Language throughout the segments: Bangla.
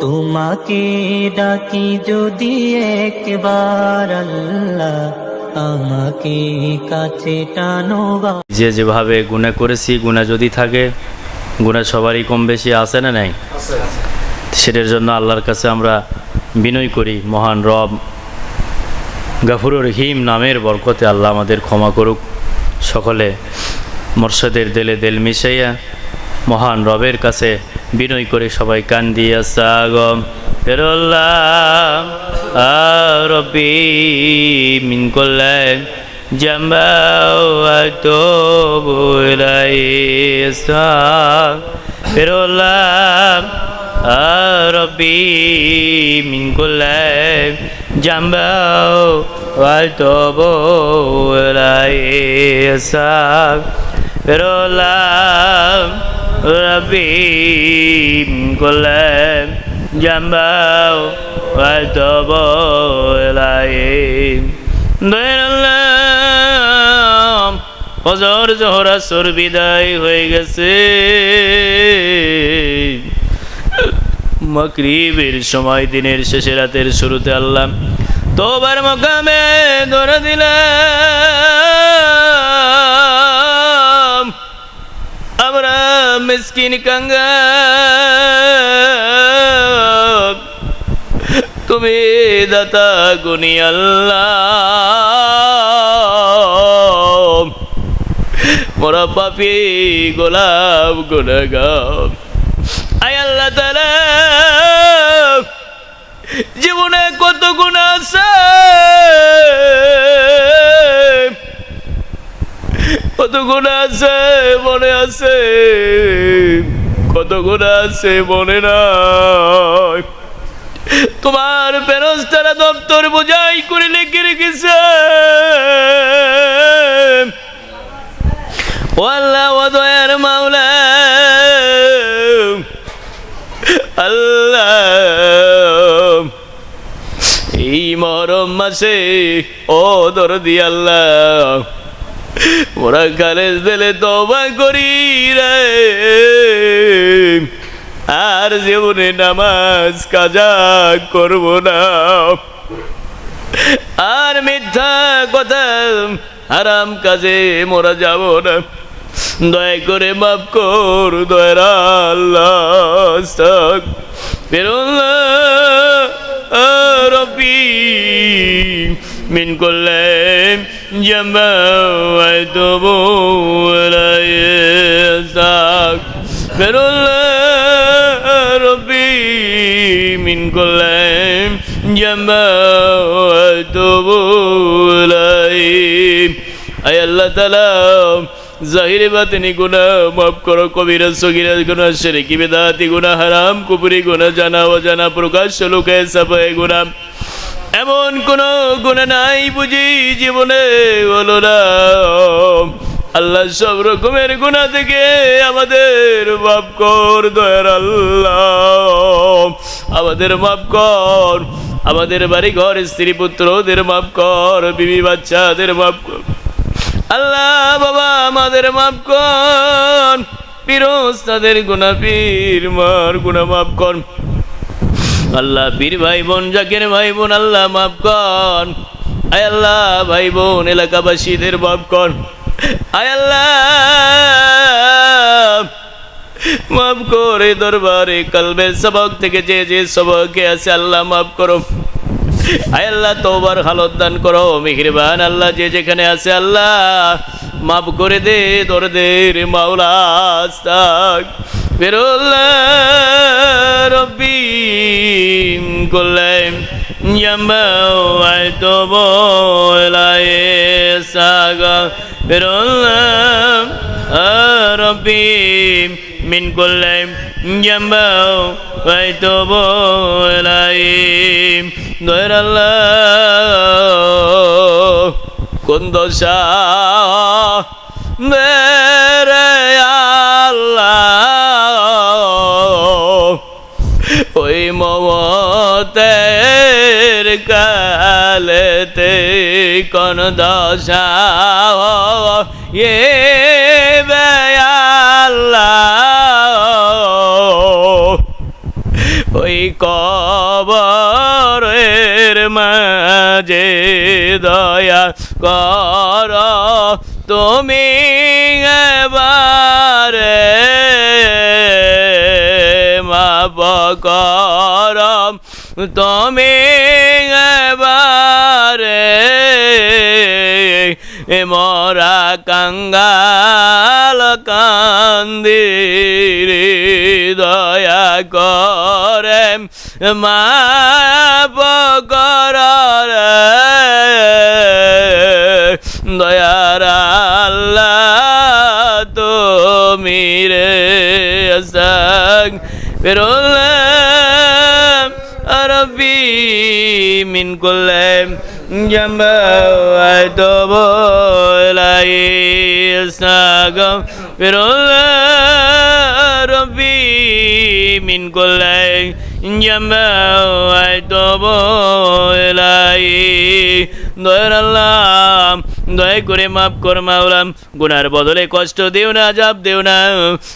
তোমাকে ডাকি যদি একবার আল্লাহ আমাকে কাছে টানো যে যেভাবে গুণা করেছি, গুণা যদি থাকে, গুণা সবারই কম বেশি আছে না নাই? সেটার জন্য আল্লাহর কাছে আমরা বিনয় করি, মহান রব, গাফুরুর হিম নামের বরকতে আল্লাহ আমাদের ক্ষমা করুক। সকলে মোর্শেদের দেলে দেল মিশাইয়া মহান রবের কাছে বিনয় করে সবাই কান দিয়ে আসাগম ফেরল্লাহ রবি মিন করলেন জাম্বাও তো বলাই ফেরল্লাহ রবি মিন করলেন জাম্বাও তো বলাই ফেরল্লাহ রবি করলেন, জাম্বাও হয়তো বলাই দয়াল্লাম অজর জহরা সর বিদায় হয়ে গেছে। মকরিবের সময় দিনের শেষে রাতের শুরুতে আল্লাহ তোবার মকামে ধরে দিলাম আমরা মিসকিন কাঙ্গা তুমি দাতা গুনি আল্লাহ। মোরা পাপি গোলাপ গুণগাম। আয় তালা জীবনে কত গুণ আছে? কত গুণ আছে, মনে আছে? কত গুণ আছে, মনে নয় তোমার ফেরস্তারা দপ্তর বোঝাই করে লিখে রেখেছে। আল্লাহ মাওলা। আল্লাহ। এই মরম মাসে, ও দরদি আল্লাহ। ওরা খালেজ দিলে তবা করি রে। আর জীবনে নামাজ কাজা করব না। আর মিথ্যা কথা হারাম কাজে মোরা যাব না। দয়া করে মাফ কর দয়ার আল্লাহ। বেরোল্লাহ রবি মিন করলেন জামাইতো বলাইসাক বেরোল্লাহ রবি মিন করলেন জামাইতো বলাই আয় আল্লাহ তালা জাহিরে বাতিনি গুনা মাফ করো কবিরা সগিরা গুনা শেরেকি বেদাতি গুনা হারাম কুপুরি গুনা জানা অজানা প্রকাশ্য লোকে সাফায় গুনা এমন কোন গুণা নাই বুঝি জীবনে হলো না। আল্লাহ সব রকমের গুণা থেকে আমাদের মাফ কর, দয়ার আল্লাহ। আমাদের মাফ কর, আমাদের বাড়ি ঘর স্ত্রী পুত্রদের মাফ কর, বিবি বাচ্চাদের মাফ কর। আল্লাহ বাবা আমাদের মাফ কর, পিরোজ তাদের গুণা পীর মার গুণা মাফ কর। আল্লাহ পীর ভাই বোন জাকের ভাই বোন আল্লাহ মাফ কর। আয় আল্লাহ ভাই বোন এলাকাবাসীদের মাফ কর। আয় আল্লাহ, মাফ করে দরবারে কলবে সবক থেকে যে যে সবকে আছে আল্লাহ মাফ করো আয় আল্লাহ তোবার হালত দান করো, মেহরবান আল্লাহ, যে যেখানে আছে আল্লাহ, মাফ করে দে দরদের মাওলা, আস্তাক। বেরোল্লাহ রব্বি, করলেন জাম্বাও আয়তো বলায় সাগা বেরোল্লাহ রব্বি মিন করলেন জাম্বাও আয়তো বলায় দয়ার আল্লাহ কোন দশা মেরে ওই মমতের কালেতে কোন দশা এ বেয়াল্লাহ ওই কবরের মাঝে দয়া কর। তুমি এবারে মাপ কর। তুমি এবারে এ মরা কাঙ্গাল কান্দির দয়া করে মাপ কর দয়ার আল্লাহ তুমি রে, সাং বেরোলাম রবি মিন করলাম জম্বা তব লাই সাগম বেরোলাম রবি মিন করলাম জম্বা তব লাই দয়ার আল্লাহ দয়া করে মাফ কর মাওলাম। গুনার বদলে কষ্ট দিও না আজাব দিও না।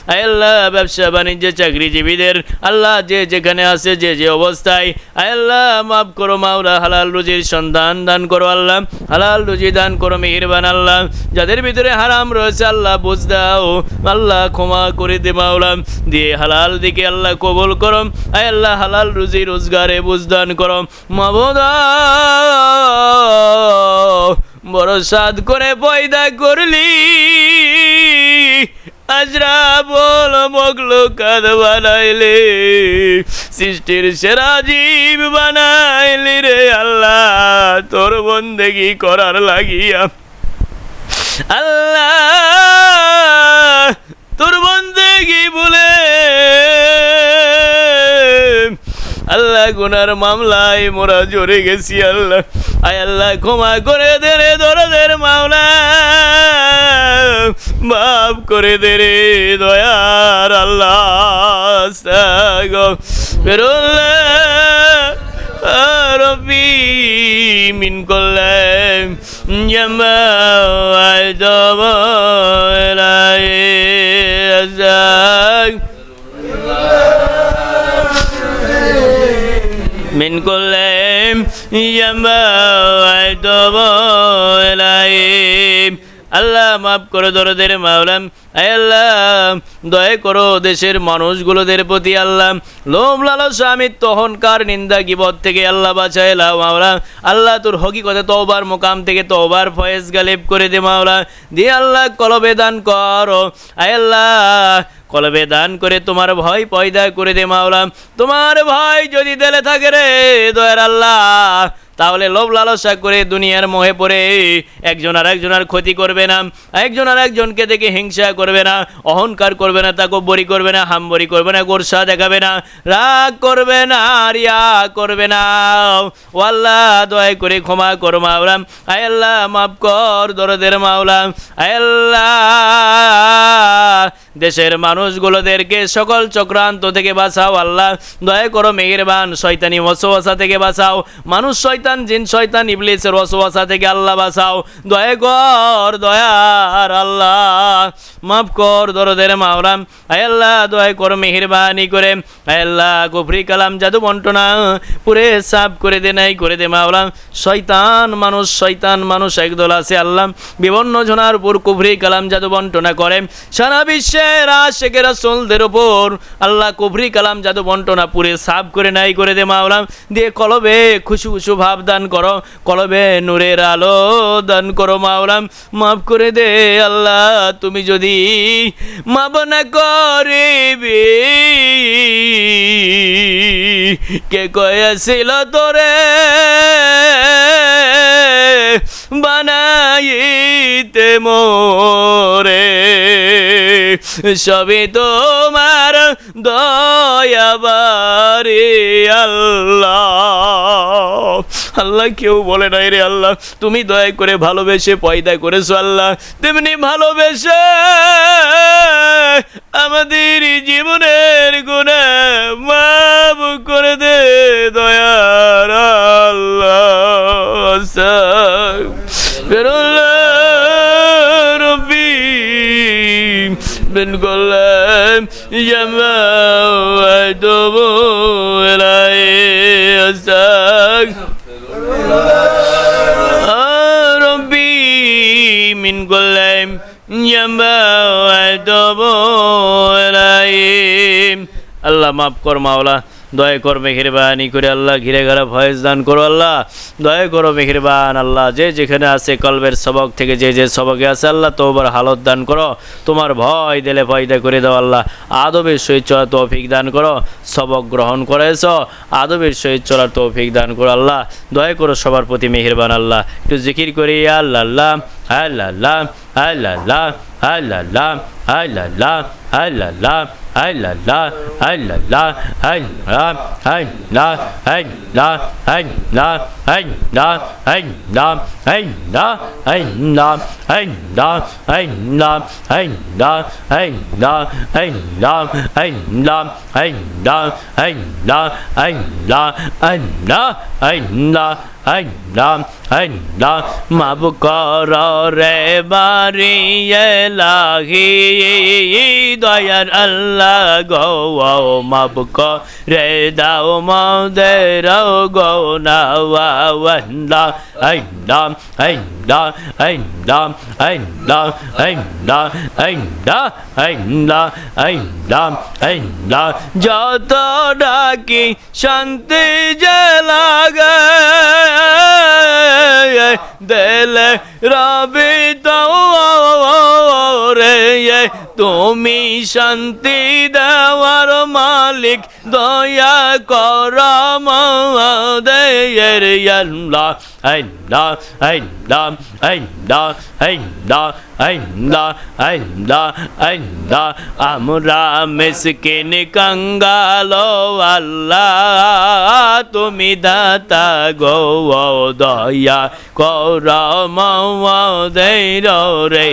আয় আল্লাহ, ব্যবসা বাণিজ্য, চাকরিজীবীদের। আল্লাহ যে যেখানে আছে, যে যে অবস্থায়। আয় আল্লাহ, মাফ করো মাওলা, হালাল রুজির সন্ধান দান করো আল্লাহ। হালাল রুজি দান করো মেহেরবান আল্লাহ। যাদের ভিতরে হারাম রয়েছে, আল্লাহ বুঝ দাও। আল্লাহ ক্ষমা করে দে মাওলাম। দিয়ে হালাল দিকে আল্লাহ কবুল করো। আয় আল্লাহ, হালাল রুজি রোজগারে বুঝ দান করো। মাবদা বড় সাদ করে পয়দা করলি। আজরা বল মগলো কাদ বানাইলে। সৃষ্টির সেরা জীব বানাইলি রে আল্লাহ। তোর বন্দেগি করার লাগিয়া। আল্লাহ, তোর বন্দেগি বলে আল্লাহ গুনার মামলায় মোরা জোরে গেছি, আল্লাহ। আয় আল্লাহ, ক্ষমা করে দে রে দরদের মামলা মাফ করে দে রে দয়ার আল্লাহ রবি মিন করলাম জামা দব من كل ينبغي إليه আল্লাহ মাফ করো দরদের মাওলাম আয় আল্লাহ দয়া করো দেশের মানুষগুলোদের প্রতি আল্লাহ লোভ লালসা আমিত্ব অহংকার নিন্দা গিবত থেকে আল্লাহ বাঁচায় লাও মাওলা আল্লাহ তোর হকিকতে তওবার মোকাম থেকে তওবার ফয়েজ গালেব করে দে মাওলা দিয়ে আল্লাহ কলবে দান করো আয় আল্লাহ কলবে দান করে তোমার ভয় পয়দা করে দে মাওলা। তোমার ভয় যদি দেলে থাকে রে দয়ার আল্লাহ। তাহলে লোভ লালসা করে দুনিয়ার মোহে পড়ে একজন আর একজনের ক্ষতি করবে না, একজন আর একজনকে দেখে হিংসা করবে না, অহংকার করবে না, তাকব্বরি করবে না হাম হামবরি করবে না, গোরসা দেখাবে না, রাগ করবে না রিয়া করবে না। ও আল্লাহ, দয়া করে ক্ষমা করো মাওলাম আয় আল্লাহ, মাফ কর দরদের মাওলাম আয় আল্লাহ দেশের মানুষগুলোদেরকে সকল চক্রান্ত থেকে বাঁচাও, আল্লাহ। দয়া করো মেহেরবান শয়তানি ওসওয়াসা থেকে বাঁচাও। মানুষ শয়তান, জিন শয়তান, ইবলিসের ওসওয়াসা থেকে আল্লাহ বাঁচাও। দয়া কর দয়ার আল্লাহ। মাফ কর, দরদের মাওলাম। আয় আল্লাহ, দয়া করো মেহেরবানি করে। আয় আল্লাহ, কুফরি কালাম, জাদু বন্টনা। পুরে সাফ করে দে, নাই করে দে, মাওলাম। শয়তান মানুষ শয়তান মানুষ, একদল আছে, আল্লাহ। বিভিন্ন জনার উপর কুফরি কালাম, জাদু বন্টনা করে। সারা বিশ্বের আশেকের রাসূলদের উপর আল্লাহ কুফরি কালাম জাদু বন্টনা পুরে সাফ করে নাই করে দে মাওলাম দিয়ে কলবে খুশু খুশু ভাব দান করো, কলবে নূরের আলো দান করো মাওলাম মাফ করে দে আল্লাহ, তুমি যদি মাফ না করিবি। কে কয়েছিল তোরে বানাইতে মোরে? সবই তোমার দয়াবারে আল্লাহ। আল্লাহ কেউ বলে নাই রে আল্লাহ, তুমি দয়া করে ভালোবেসে পয়দা করেছ আল্লাহ। তেমনি ভালোবেসে আমাদের জীবনের গুণা মাফ করে দে দয়ার আল্লাহ। বেরোল্লাহ من كل جماعتم إلي أستغفر ربي من كل جماعتم إلي আল্লাহ মাফ কর মাওলা দয়া কর মেহেরবানি করে আল্লাহ ঘিরে ঘরে ভয়েস দান করো আল্লাহ। দয়া করো মেহেরবান আল্লাহ, যে যেখানে আছে কলবের সবক থেকে যে যে সবকে আছে আল্লাহ তোবার হালত দান করো। তোমার ভয় দিলে ভয়দা করে দাও আল্লাহ। আদবের সহিত চলার তৌফিক দান করো। সবক গ্রহণ করেছ, আদবের সহিত চলার তৌফিক দান করো আল্লাহ। দয়া করো সবার প্রতি মেহেরবান আল্লাহ। একটু জিকির করি, আল্লাহ আল্লাহ আল্লাহ আল্লাহ আল্লাহ আল্লাহ আল্লাহ আল্লাহ আল্লাহ Hey la la, ay la la, Hey la, Hey la, Hey la, Hey la, Hey la, Hey la, Hey la, Hey la, Hey la, Hey la, Hey la, Hey la, Hey la, Hey la, Hey la, Hey la, ay la, ay la, ay la. আল্লাহ আল্লাহ আল্লাহ মাব কর রে বারি লাহি দয়ার আল্লাহ গো মাব রে দাও মদের গো নাওয়া আল্লাহ আল্লাহ আল্লাহ আল্লাহ আল্লাহ আল্লাহ আল্লাহ আল্লাহ আল্লাহ আল্লাহ যত ডাকি শান্তি যে লাগে। দেলে রবি রে তুমি শান্তি দেওয়ার মালিক দয়া কর ein da, ein da, ein da, ein da, ein da, ein da, ein da, আমরা মিসকিন কঙ্গাল আল্লাহ তুমি দাতা গো দয়া কর মৌ দে রে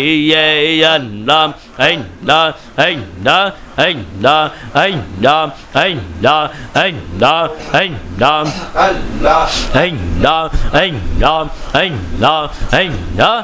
আল্লাহ আইন্দা আইন্দা anh đa anh đa anh đa anh đa anh đa. Anh đa. Anh đa anh đa anh đa anh đa. anh đa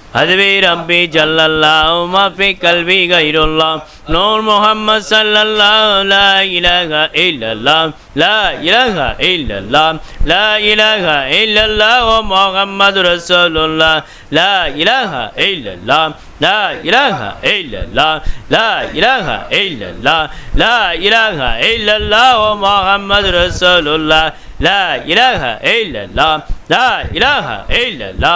அதுவே ரப்பி ஜல்லல்லா மாஃபி கல்வி கைருல்லா நூர் முகம்மது சல்லல்லா லா இலக இல்லல்லா லா இலக இல்லல்லா லா இலக இல்லல்லா ஓ முகம்மது ரசூலுல்லா லா இலக இல்லல்லா லா இலக இல்லல்லா லா இலக இல்லல்லா லா இலக இல்லல்லா ஓ முகம்மது ரசூலுல்லா லா இலக இல்லல்லா லா இலக இல்லல்லா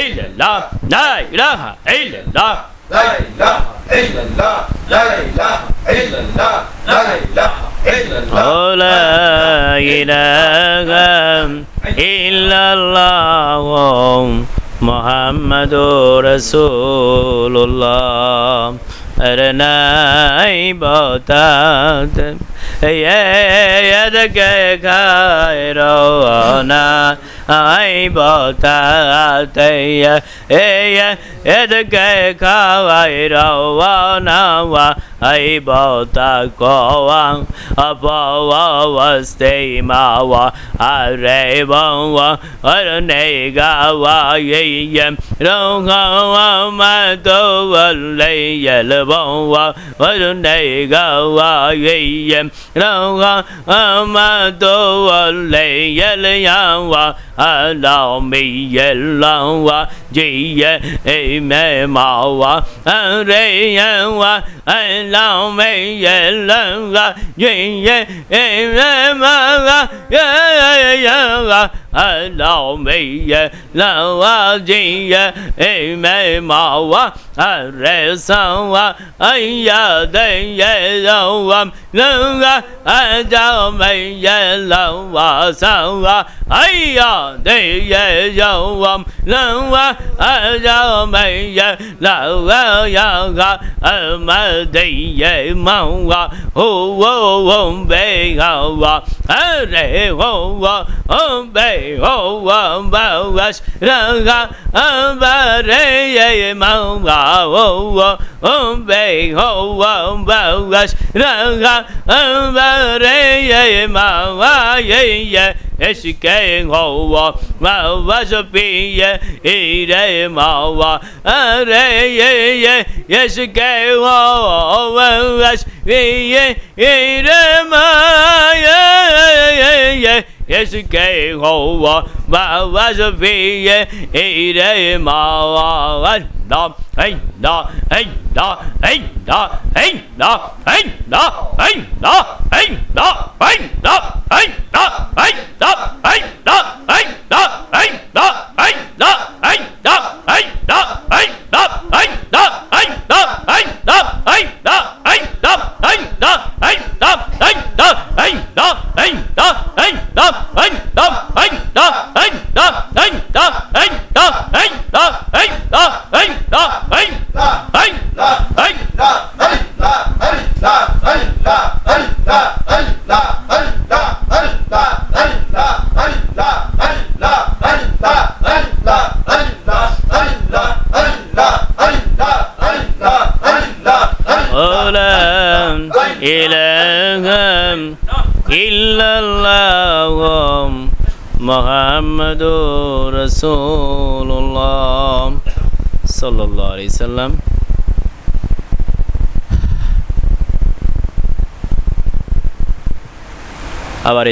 ইল্লাল্লাহ লা ইলাহা ইল্লাল্লাহ লা ইলাহা ইল্লাল্লাহ লা ইলাহা ইল্লাল্লাহ লা ইলাহা ইল্লাল্লাহ লা ইলাহা ইল্লাল্লাহ মোহাম্মদুর রাসূলুল্লাহ নাই বতাত এ এ দকে খায় রওনা ai bồ tát tây e e te ke kha vai rau va na va ai bồ tát cô vang a bồ va va ste ma va a re vang va a ra ne ga va ye ye rong kha va ma tu va le ye le vang va a ra ne ga va ye ye rong kha ma tu va le ye le yang va 阿拉美也拉哇，吉也诶咩嘛哇，阿瑞也哇，阿拉美也拉哇，吉也诶咩嘛哇，耶耶耶哇。العمية الواجية إماما والرسوة أيادي الأوام لغة أجامية الواسوة أيادي الأوام لغة أجامية لغة يغة المدية موة هو بيغة أريه هو بيغة oh o wa ba wa ra ga ba re om ve ho om va vas ra ga om va re ye ma va ye ye es ke ho wa ma va so pi ye i re ma wa a re ye ye es ke ho wa vas vi ye i re ma ye ye ye yes ke ho wa ma va so pi ye i re ma wa va hình đó hình đó hình đó hình đó hình đó hình đó hình đó hình đó hình đó hình đó hình đó Resulullah sallallahu aleyhi ve sellem. আবার